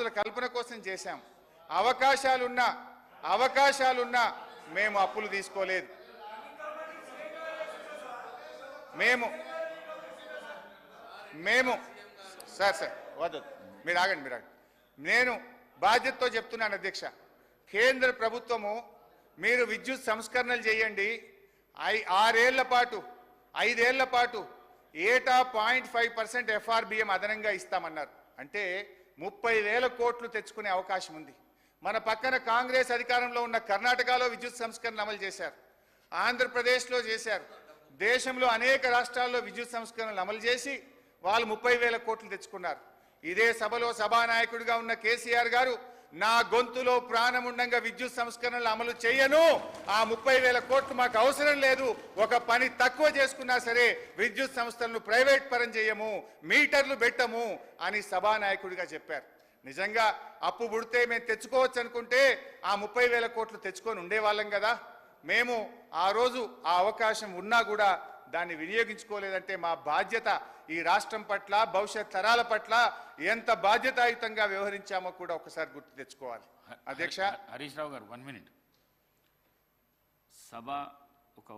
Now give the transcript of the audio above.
ఆస్తుల కల్పన కోసం చేశాం. అవకాశాలున్నా అవకాశాలున్నా మేము అప్పులు తీసుకోలేదు. మేము మేము సార్ సార్ వద్దు మీరు ఆగండి మీరు ఆగండి. నేను బాధ్యతతో చెప్తున్నాను అధ్యక్ష. కేంద్ర ప్రభుత్వము మీరు విద్యుత్ సంస్కరణలు చేయండి. ఐ ఆరేళ్ళ పాటు ఐదేళ్ళ పాటు ఏటా పాయింట్ ఫైవ్ పర్సెంట్ ఎఫ్ఆర్బిఎం అదనంగా ఇస్తామన్నారు. అంటే ముప్పై వేల కోట్లు తెచ్చుకునే అవకాశం ఉంది. మన పక్కన కాంగ్రెస్ అధికారంలో ఉన్న కర్ణాటకలో విద్యుత్ సంస్కరణ అమలు చేశారు. ఆంధ్రప్రదేశ్లో చేశారు. దేశంలో అనేక రాష్ట్రాల్లో విద్యుత్ సంస్కరణలు అమలు చేసి వాళ్ళు ముప్పై వేల కోట్లు తెచ్చుకున్నారు. ఇదే సభలో సభానాయకుడిగా ఉన్న కేసీఆర్ గారు నా గొంతులో ప్రాణం ఉండంగా విద్యుత్ సంస్కరణలు అమలు చేయను. ఆ ముప్పై వేల కోట్లు మాకు అవసరం లేదు. ఒక పని తక్కువ చేసుకున్నా సరే విద్యుత్ సంస్థలను ప్రైవేట్ పరం చేయము మీటర్లు పెట్టము అని సభానాయకుడిగా చెప్పారు. నిజంగా అప్పు పుడితే మేము తెచ్చుకోవచ్చు అనుకుంటే ఆ ముప్పై వేల కోట్లు తెచ్చుకొని ఉండేవాళ్ళం కదా. మేము ఆ రోజు ఆ అవకాశం ఉన్నా కూడా దాన్ని వినియోగించుకోలేదంటే మా బాధ్యత ఈ రాష్ట్రం పట్ల భవిష్యత్ తరాల పట్ల ఎంత బాధ్యతాయుతంగా వ్యవహరించామో కూడా ఒకసారి గుర్తు తెచ్చుకోవాలి. అధ్యక్ష? హరీష్ రావు గారు వన్ మినిట్. సభ ఒక